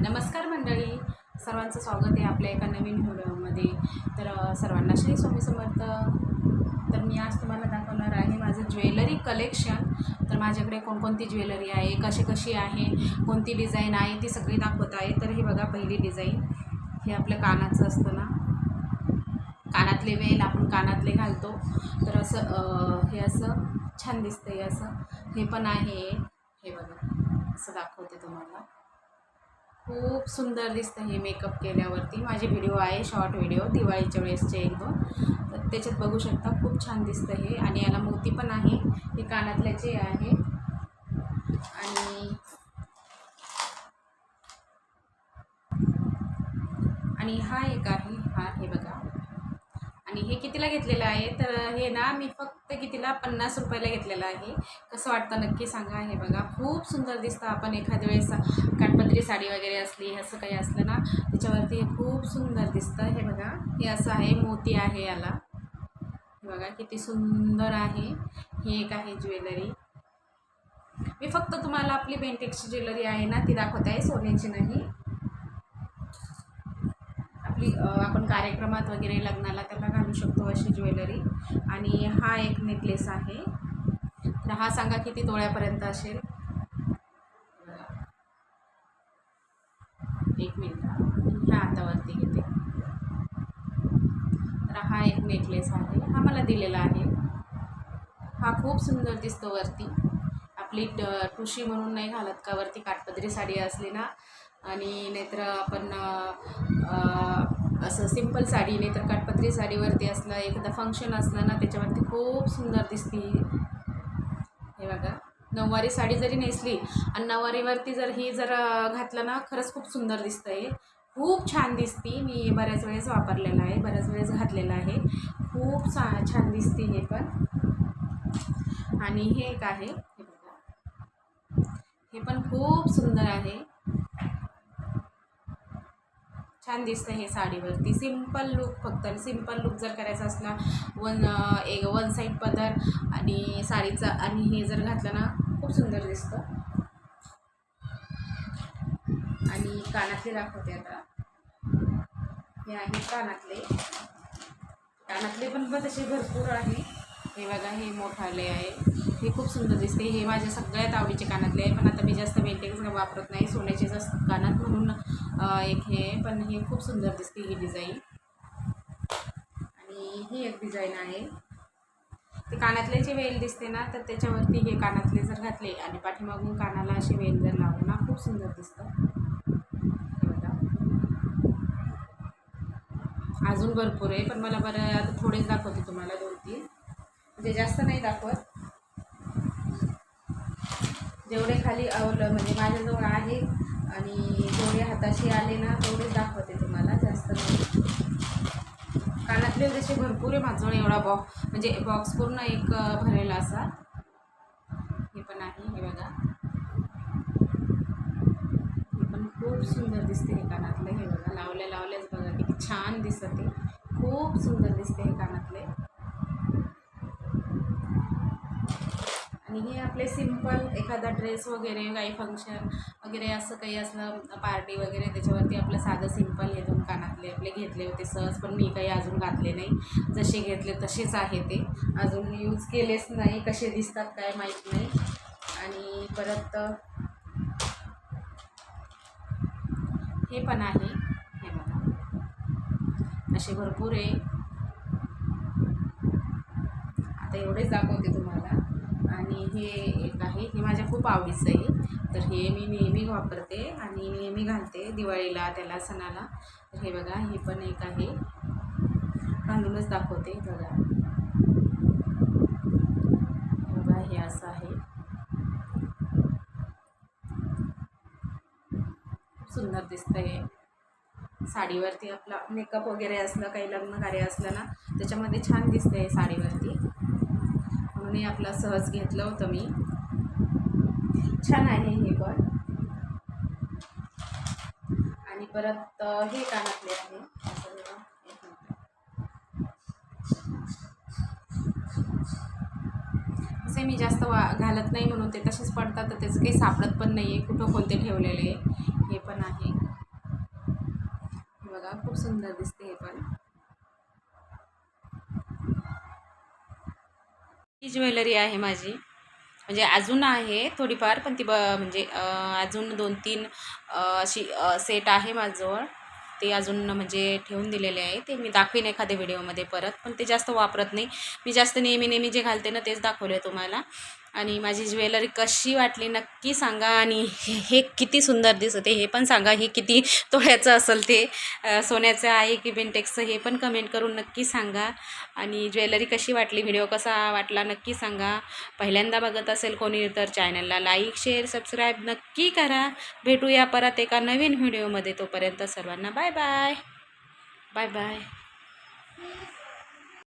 नमस्कार मंडळी. सर्वांचं स्वागत आहे आपल्या एका नवीन व्हिडिओमध्ये. तर सर्वांना श्री स्वामी समर्थ. तर मी आज तुम्हाला दाखवणार आहे माझं ज्वेलरी कलेक्शन. तर माझ्याकडे कोणकोणती ज्वेलरी आहे कशी कशी आहे कोणती डिझाईन आहे ती सगळी दाखवत आहे. तर हे बघा पहिली डिझाईन. हे आपलं कानाचं असतं ना. कानातले वेल आपण कानातले घालतो. तर असं हे असं छान दिसतं हे असं. हे पण आहे. हे बघा. असं दाखवते तुम्हाला. खूप सुंदर दिसतं हे मेकअप केल्यावरती. माझे व्हिडिओ आहे शॉर्ट व्हिडिओ दिवाळीच्या वेळेसचे एक दोन. तर त्याच्यात बघू शकता खूप छान दिसतं हे. आणि याला मोती पण आहे. हे कानातल्या जे आहे. आणि आणि हा एक आहे. हा हे बघा. हे कितीला घेतलेलं आहे? तर हे ना मी फक्त कितीला? पन्नास रुपयाला घेतलेलं आहे. कसं वाटतं नक्की सांगा. हे बघा खूप सुंदर दिसतं. आपण एखाद्या वेळेस काठपदरी साडी वगैरे असली असं काही असलं ना त्याच्यावरती हे खूप सुंदर दिसतं. हे बघा हे असं आहे मोती आहे याला. बघा किती सुंदर आहे. ही एक आहे ज्वेलरी. मी फक्त तुम्हाला आपली बेंटेक्सची ज्वेलरी आहे ना ती दाखवत आहे सोन्याची नाही. आपली आपण कार्यक्रमात वगैरे लग्नाला त्याला घालू शकतो अशी ज्वेलरी. आणि हा एक नेकलेस आहे. तर हा सांगा किती तोळ्यापर्यंत असेल? एक मिनिट. ह्या हातावरती घेते. तर हा एक नेकलेस आहे. हा मला दिलेला आहे. हा खूप सुंदर दिसतो वरती. आपली ट- टुशी म्हणून नाही घालत का? वरती काठपदरी साडी असली ना आणि नाहीतर आपण असं सिंपल साडी नाहीतर काटपत्री साडीवरती असलं एखादं फंक्शन असलं ना त्याच्यावरती खूप सुंदर दिसते. हे बघा. नऊवारी साडी जरी नेसली आणि नऊवारीवरती जर ही जर घातलं ना खरंच खूप सुंदर दिसतं आहे खूप छान दिसते. मी बऱ्याच वेळेस वापरलेलं आहे बऱ्याच वेळेस घातलेलं आहे. खूप सा छान दिसते हे पण. आणि हे एक आहे. हे बघा. हे पण खूप सुंदर आहे. छान दिसतं हे साडीवरती. सिंपल लुक फक्त. सिंपल लुक जर करायचा असला वन एक वन साईड पदर आणि साडीचा आणि हे जर घातलं ना खूप सुंदर दिसतं. आणि कानातले दाखवते आता. हे आहे कानातले. कानातले पण तसे भरपूर आहे. हे बघा हे मोठाले आहे. हे खूप सुंदर दिसते. हे माझ्या सगळ्यात आवडीचे कानातले आहे पण आता मी जास्त बेंटेक्स वापरत नाही. सोन्याचे जास्त कानात म्हणून एक हे आहे. पण हे खूप सुंदर दिसते ही डिझाईन. आणि ही एक डिझाईन आहे. ते कानातले जे वेल दिसते ना तर त्याच्यावरती हे कानातले जर घातले आणि पाठीमागून कानाला असे वेल जर लावले ना खूप सुंदर दिसतं. हे बघा. अजून भरपूर आहे पण मला बरं आता थोडेच दाखवते तुम्हाला दोन तीन म्हणजे जास्त नाही दाखवत. जेवढे खाली आवलं म्हणजे माझ्याजवळ आहे आणि जेवढे हाताशी आले ना तेवढेच दाखवते तुम्हाला जास्त नाही. कानातले जसे भरपूर आहे माझं एवढा बॉक्स म्हणजे बॉक्स पूर्ण एक भरेला असा. हे पण आहे हे बघा. हे पण खूप सुंदर दिसते हे कानातले हे बघा. लावल्या लावल्याच बघा किती छान दिसते खूप सुंदर दिसते हे कानातले. आणि हे आपले सिंपल एखादा ड्रेस वगैरे काही फंक्शन वगैरे असं काही असलं पार्टी वगैरे त्याच्यावरती आपलं साधं सिंपल हे दोन कानातले आपले घेतले होते सहज पण मी काही अजून घातले नाही. जसे घेतले तसेच आहे ते. अजून यूज केलेच नाही कसे दिसतात काय माहीत नाही. आणि परत हे पण आहे. हे बघा. असे भरपूर आहे. आता एवढेच दाखवते तुम्हाला. आणि हे एक आहे हे माझ्या खूप आवडीचं आहे. तर हे मी नेहमी वापरते आणि नेहमी घालते दिवाळीला त्याला सणाला. तर हे बघा हे पण एक आहे. घालूनच दाखवते हे बघा. बघा हे असं आहे. सुंदर दिसतं हे साडीवरती आपला मेकअप वगैरे असलं काही लग्न कार्य असलं ना त्याच्यामध्ये छान दिसतं आहे साडीवरती. म्हणून हे आपलं सहज घेतलं होतं मी. छान आहे हे पण. आणि परत हे कानातले आहे. असं मी जास्त वा घालत नाही म्हणून ते तसेच पडतात तर त्याचं काही सापडत पण नाही आहे कुठं कोणते ठेवलेले हे पण आहे. बघा खूप सुंदर दिसते ही ज्वेलरी आहे माझी. म्हणजे अजून आहे थोडीफार पण ती ब म्हणजे अजून दोन तीन अशी सेट आहे माझ्याजवळ. ते अजून म्हणजे ठेवून दिलेले आहे. ते मी दाखवीन एखाद्या व्हिडिओमध्ये परत पण ते जास्त वापरत नाही. मी जास्त नेहमी नेहमी जे घालते ना तेच दाखवले तुम्हाला. आणि माझी ज्वेलरी कशी वाटली नक्की सांगा आणि हे किती सुंदर दिसते हे पण सांगा हे किती तोळ्याचं असेल ते सोन्याचं आहे की बेंटेक्सचं हे पण कमेंट करून नक्की सांगा. आणि ज्वेलरी कशी वाटली व्हिडिओ कसा वाटला नक्की सांगा. पहिल्यांदा बघत असेल कोणी तर चॅनलला लाईक शेअर सबस्क्राईब नक्की करा. भेटूया परत एका नवीन व्हिडिओमध्ये तोपर्यंत सर्वांना बाय बाय बाय बाय